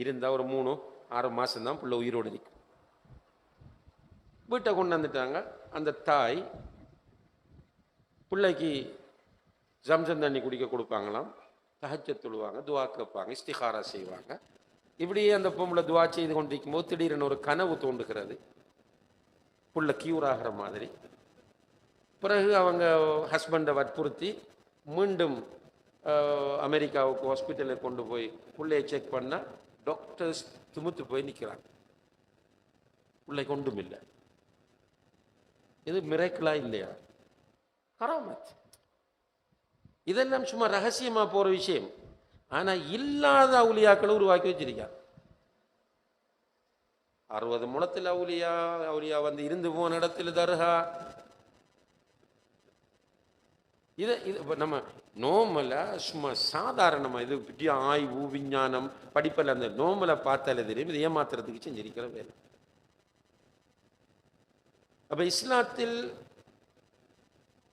இருந்தால் ஒரு மூணு ஆறு மாதம்தான் பிள்ளை உயிரோடு நிற்கும் வீட்டை கொண்டு வந்துட்டாங்க. அந்த தாய் பிள்ளைக்கு ஜம்சம் தண்ணி குடிக்க கொடுப்பாங்களாம். தஹஜ்ஜத் தொழுவாங்க துவா கேட்பாங்க இஸ்திகாரா செய்வாங்க. இப்படியே அந்த பொம்பளை துவா செய்து கொண்டிருக்கும் போது திடீரென ஒரு கனவு தோன்றுகிறது. புள்ள கியூர் ஆகிற மாதிரி. பிறகு அவங்க ஹஸ்பண்டை வற்புறுத்தி மீண்டும் அமெரிக்காவுக்கு ஹாஸ்பிட்டலில் கொண்டு போய் புள்ளையை செக் பண்ணால் டாக்டர்ஸ் துமுத்து போய் நிற்கிறாங்க உள்ளே கொண்டும் இல்லை இது மிரக்கலா இல்லையா? கராமத் இதெல்லாம் சும்மா ரகசியமா போற விஷயம். ஆனா இல்லாத அவுலியாக்களை உருவாக்கி வச்சிருக்காங்க. அறுபது முளத்தில் அவுலியா அவுலியா வந்து இருந்து போன இடத்துல தருகா. இதை இது இப்போ நம்ம நோமலை சும்மா சாதாரணமா இது பற்றி ஆய்வு விஞ்ஞானம் படிப்பில் அந்த நோமலை பார்த்தாலே தெரியும். இது ஏமாத்துறதுக்கு செஞ்சிருக்கிற வேலை. அப்போ இஸ்லாத்தில்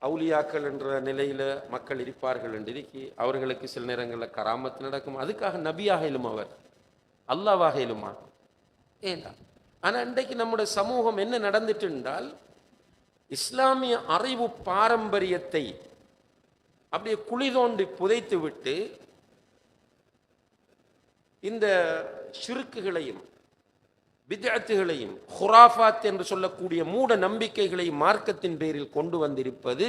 அவுலியாக்கள் என்ற நிலையில மக்கள் இருப்பார்கள் என்று அவர்களுக்கு சில நேரங்களில் கராமத்து நடக்கும். அதுக்காக நபியாக இலுமா அவர் அல்லாவாக இலுமா? ஏண்டா? ஆனால் இன்றைக்கு நம்முடைய சமூகம் என்ன நடந்துட்டு என்றால் இஸ்லாமிய அறிவு பாரம்பரியத்தை அப்படியே குழி தோண்டி புதைத்து விட்டு இந்த சிறுக்குகளையும் பித்அத்துகளையும் ஹுராஃபாத் என்று சொல்லக்கூடிய மூட நம்பிக்கைகளையும் மார்க்கத்தின் பேரில் கொண்டு வந்திருப்பது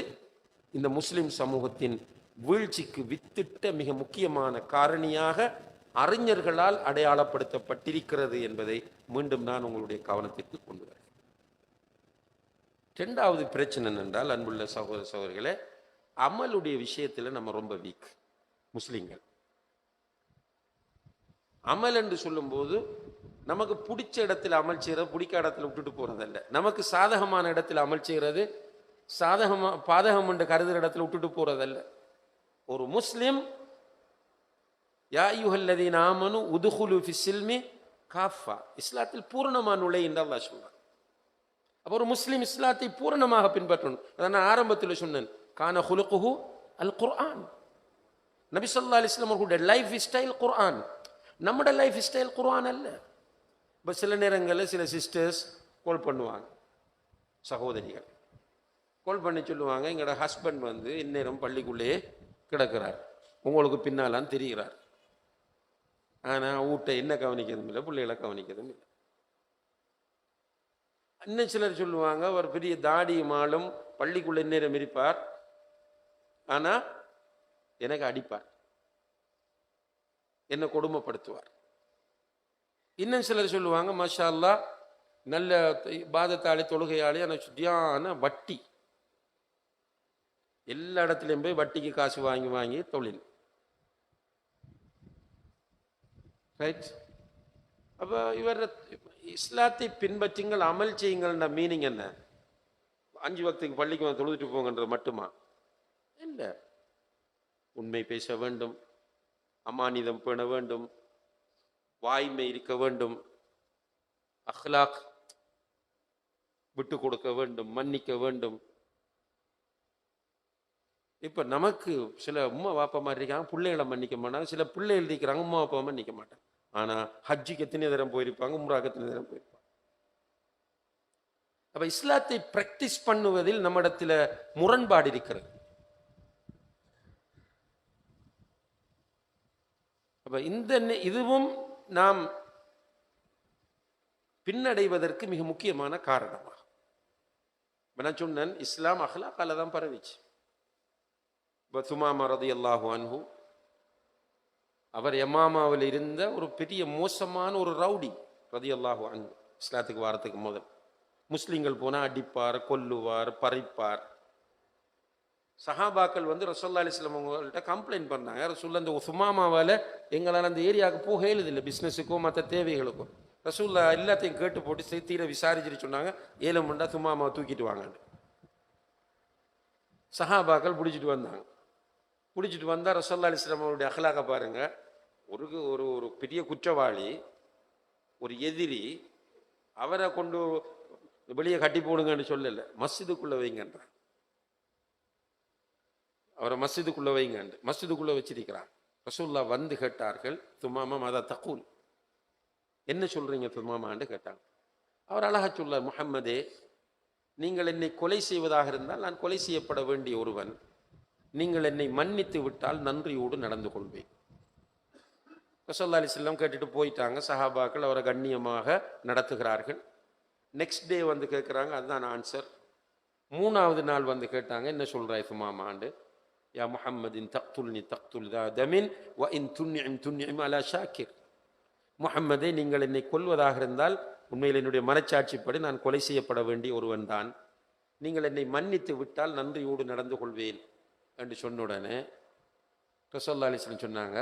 இந்த முஸ்லிம் சமூகத்தின் வீழ்ச்சிக்கு வித்திட்ட மிக முக்கியமான காரணியாக அறிஞர்களால் அடையாளப்படுத்தப்பட்டிருக்கிறது என்பதை மீண்டும் நான் உங்களுடைய கவனத்திற்கு கொண்டு வரேன். ரெண்டாவது பிரச்சனை என்றால் அன்புள்ள சகோதர சகோதரிகளே அமலுடைய விஷயத்தில் நம்ம ரொம்ப வீக் முஸ்லீம்கள். அமல் என்று சொல்லும்போது நமக்கு பிடிச்ச இடத்துல அமல் செய்கிறது பிடிக்க இடத்துல விட்டுட்டு போகிறதல்ல நமக்கு சாதகமான இடத்துல அமல் செய்கிறது சாதகமா பாதகம் என்று கருதுகிற இடத்துல விட்டுட்டு போகிறதல்ல ஒரு முஸ்லீம் யா யுஹல்லதீன் நாமனு உதுகுலு ஃபிசில்மி காஃபா. இஸ்லாத்தில் பூரணமான நுழை என்று அல்லாஹ் சொல்றான் அப்போ ஒரு முஸ்லீம் இஸ்லாத்தை பூரணமாக பின்பற்றணும். அதான் நான் ஆரம்பத்தில் சொன்னேன். கான ஹுலுகுஹு அல் குர்ஆன் நபி அலிஸ்லாம் அலைஹி அவர்களுடைய லைஃப் ஸ்டைல் குர்ஆன் நம்மட லைஃப் ஸ்டைல் குர்ஆன் அல்ல. இப்போ சில நேரங்களில் சில சிஸ்டர்ஸ் கால் பண்ணுவாங்க. சகோதரிகள். கால் பண்ணி சொல்லுவாங்க எங்களோட ஹஸ்பண்ட் வந்து இந்நேரம் பள்ளிக்குள்ளேயே கிடக்கிறார். உங்களுக்கு பின்னாலான்னு தெரிகிறார். ஆனால் வீட்டை என்ன கவனிக்கிறதும் இல்லை பிள்ளைகளை கவனிக்கிறதும் இல்லை. இன்னும் சிலர் சொல்லுவாங்க அவர் பெரிய தாடியுமாலும் பள்ளிக்குள்ளே பள்ளிக்குள்ள நேரம் இருப்பார். ஆனா எனக்கு அடிப்பார். என்னை கொடுமைப்படுத்துவார். இன்னும் சிலர் சொல்லுவாங்க மாஷா நல்ல பாதத்தாளி தொழுகையாளி ஆனால் சுத்தியான வட்டி. எல்லா இடத்துலையும் போய் வட்டிக்கு காசு வாங்கி வாங்கி தொழில். ரைட் அப்போ இவர் இஸ்லாத்தை பின்பற்றுங்கள் அமல் செய்யுங்கள்ன்ற மீனிங் என்ன? அஞ்சு வக்துக்கு பள்ளிக்கு வந்து தொழுதுட்டு போங்கன்றது மட்டுமா? இல்லை உண்மை பேச வேண்டும் அமானிதம் பெண வேண்டும் வாய்மை இருக்க வேண்டும் அஹ்லாக் விட்டு கொடுக்க வேண்டும் மன்னிக்க வேண்டும். இப்ப நமக்கு சில உம்மா வாப்பா மாதிரி இருக்காங்க பிள்ளைகளை மன்னிக்க மாட்டாங்க சில பிள்ளைகள் இருக்கிறாங்க உம்மா அப்பா மன்னிக்க மாட்டாங்க. ஆனா ஹஜ்ஜிக்கு எத்தனை தரம் போயிருப்பாங்க உம்ராக்கு எத்தனை தரம் போயிருப்பாங்க? அப்ப இஸ்லாத்தை ப்ராக்டிஸ் பண்ணுவதில் நம்மிடத்தில் முரண்பாடு இருக்கிறது. அப்போ இந்த இதுவும் நாம் பின்னடைவதற்கு மிக முக்கியமான காரணமாக நான் சொன்னேன் இஸ்லாம் அஹ்லாக்கால தான் பரவிச்சு. இப்போ சுமாமா ரதியல்லாஹு அன்ஹு அவர் எமாமாவில் இருந்த ஒரு பெரிய மோசமான ஒரு ரவுடி ரதியல்லாஹு அன்ஹு இஸ்லாத்துக்கு வாரத்துக்கு முதல். முஸ்லீம்கள் போனால் அடிப்பார் கொல்லுவார் பறிப்பார். சஹாபாக்கள் வந்து ரசோல்லா அலிஸ்லாம் அவங்கள்ட்ட கம்ப்ளைண்ட் பண்ணாங்க. ரசூல்லா இந்த சுமாமாவால் எங்களால் அந்த ஏரியாவுக்கு போக இல்லை பிஸ்னஸுக்கும் மற்ற தேவைகளுக்கும். ரசூல்லா எல்லாத்தையும் கேட்டு போட்டு சரி தீர விசாரிச்சுட்டு சொன்னாங்க ஏழு மண்டா சுமாமாவை தூக்கிட்டு வாங்கன்னு. சஹாபாக்கள் பிடிச்சிட்டு வந்தாங்க. பிடிச்சிட்டு வந்தால் ரசோல்லா அலிஸ்லாம் அவருடைய அகலாக பாருங்கள் ஒரு ஒரு ஒரு பெரிய குற்றவாளி ஒரு எதிரி அவரை கொண்டு வெளியே கட்டி போடுங்கன்னு சொல்லலை மஸ்ஜிதுக்குள்ளே வைங்கன்றான் அவரை மஸ்ஜிதுக்குள்ளே வைங்கண்டு. மஸ்ஜிதுக்குள்ளே வச்சிருக்கிறான் ரசூல்லா வந்து கேட்டார்கள் துமாமா மதா தக்கூல்? என்ன சொல்கிறீங்க துமாமான்னு? கேட்டாங்க. அவர் அழகா சொல்லார் முகம்மதே நீங்கள் என்னை கொலை செய்வதாக இருந்தால் நான் கொலை செய்யப்பட வேண்டிய ஒருவன். நீங்கள் என்னை மன்னித்து விட்டால் நன்றியோடு நடந்து கொள்வேன். ரசல்லா அலிஸ்லாம் கேட்டுட்டு போயிட்டாங்க. சஹாபாக்கள் அவரை கண்ணியமாக நடத்துகிறார்கள். நெக்ஸ்ட் டே வந்து கேட்குறாங்க அதுதான் ஆன்சர் மூணாவது நாள் வந்து கேட்டாங்க என்ன சொல்கிறாய் சுமாமாண்டு யா محمد إن تقتلني تقتل ذا வ இன் تنعم تنعم அலா شاكر முகம்மதை நீங்கள் என்னை கொல்வதாக இருந்தால் உண்மையில் என்னுடைய மனச்சாட்சிப்படி நான் கொலை செய்யப்பட வேண்டிய ஒருவன் தான். நீங்கள் என்னை மன்னித்து விட்டால் நன்றியோடு நடந்து கொள்வேன் என்று சொன்ன உடனே ரசோல்லா அலிஸ்லம் சொன்னாங்க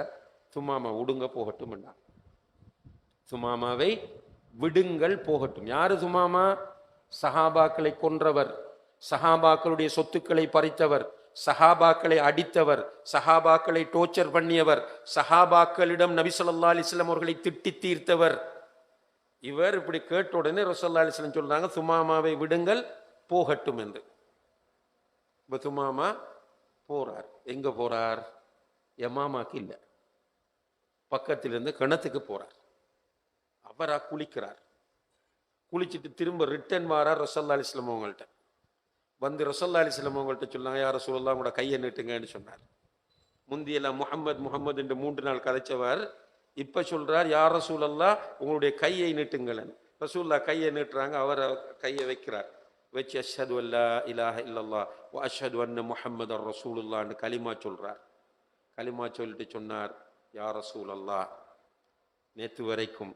துமாமா விடுங்க போகட்டும் என்றாங்க. துமாமாவை விடுங்கள் போகட்டும். யாரு துமாமா சஹாபாக்களை கொன்றவர் சஹாபாக்களுடைய சொத்துக்களை பறித்தவர் சஹாபாக்களை அடித்தவர் சஹாபாக்களை டோர்ச்சர் பண்ணியவர் சஹாபாக்களிடம் நபிசல்லா அலிஸ்லாம் அவர்களை திட்டி தீர்த்தவர். இவர் இப்படி கேட்ட உடனே ரசல்லா அலிஸ்லாம் சொல்றாங்க துமாமாவை விடுங்கள் போகட்டும் என்று. இப்போ துமாமா போறார். எங்க போறார்? எமாமாக்கு இல்லை. பக்கத்திலிருந்து கிணத்துக்கு போறார். அவரா குளிக்கிறார். குளிச்சுட்டு திரும்ப ரிட்டர்ன் வாரார் ரசல்லா அலிஸ்லாம் அவங்கள்ட்ட. வந்து ரசல்லா அலிஸ்லம் அவங்கள்ட்ட சொன்னாங்க யார சொல்லலாம் கூட கையை நீட்டுங்கன்னு சொன்னார். முந்தியெல்லாம் முஹம்மது முகமது என்று மூன்று நாள் கதைச்சவர். இப்போ சொல்கிறார் யார் ரசூலல்லா உங்களுடைய கையை நீட்டுங்களேன். ரசூல்லா கையை நீட்டுறாங்க அவர் கையை வைக்கிறார். வச்சு அஷது அல்லா இலாஹ இல்லல்லா வ அஷ்ஹது அன்ன முஹம்மது ரசூலுல்லான்னு கலிமா சொல்கிறார் கலிமா சொல்லிட்டு சொன்னார் யார் ரசூலல்லா நேற்று வரைக்கும்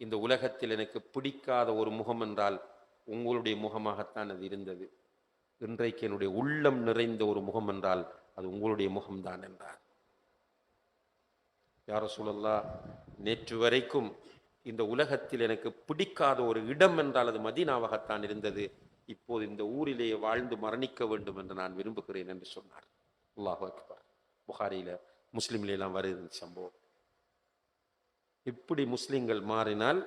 இந்த உலகத்தில் எனக்கு பிடிக்காத ஒரு முகம் என்றால் உங்களுடைய முகமாகத்தான் அது இருந்தது. இன்றைக்கு என்னுடைய உள்ளம் நிறைந்த ஒரு முகம் என்றால் அது உங்களுடைய முகம்தான் என்றார். யார சொல்லல்லா நேற்று வரைக்கும் இந்த உலகத்தில் எனக்கு பிடிக்காத ஒரு இடம் என்றால் அது மதினாவாகத்தான் இருந்தது. இப்போது இந்த ஊரிலேயே வாழ்ந்து மரணிக்க வேண்டும் என்று நான் விரும்புகிறேன் என்று சொன்னார். அல்லாஹ் அக்பர். புகாரியில முஸ்லீம்லாம் எல்லாம் வருது சம்பவம். இப்படி முஸ்லிம்கள் மாறினால்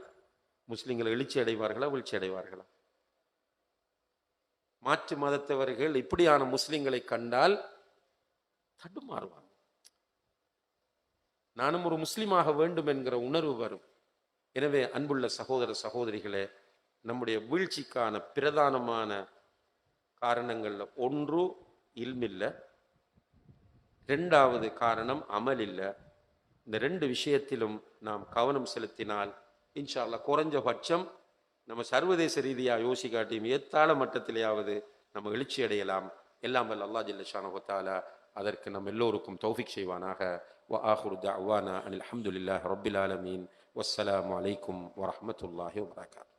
முஸ்லீம்கள் எழுச்சி அடைவார்களா வீழ்ச்சி அடைவார்களா? மாற்று மதத்தவர்கள் இப்படியான முஸ்லிம்களை கண்டால் தடுமாறுவாங்க. நானும் ஒரு முஸ்லீமாக வேண்டும் என்கிற உணர்வு வரும். எனவே அன்புள்ள சகோதர சகோதரிகளே நம்முடைய வீழ்ச்சிக்கான பிரதானமான காரணங்களில் ஒன்று இல்மில்லை ரெண்டாவது காரணம் அமல் இல்லை இந்த ரெண்டு விஷயத்திலும் நாம் கவனம் செலுத்தினால் இன்ஷால்லா குறைஞ்சபட்சம் நம்ம சர்வதேச ரீதியாக யோசிக்காட்டியும் ஏத்தாழ மட்டத்திலேயாவது நம்ம எழுச்சி அடையலாம். எல்லாம் வல்ல அல்லாஹ் ஜல்ல அதற்கு நம் எல்லோருக்கும் தௌஃபிக் செய்வானாக. வ ஆஹுருதா தஅவானா அனில் ஹம்துலில்லாஹி ரப்பில் ஆலமீன். வஸ்ஸலாம் அலைக்கும் வரமத்துல்லாஹி வபரகாத்துஹு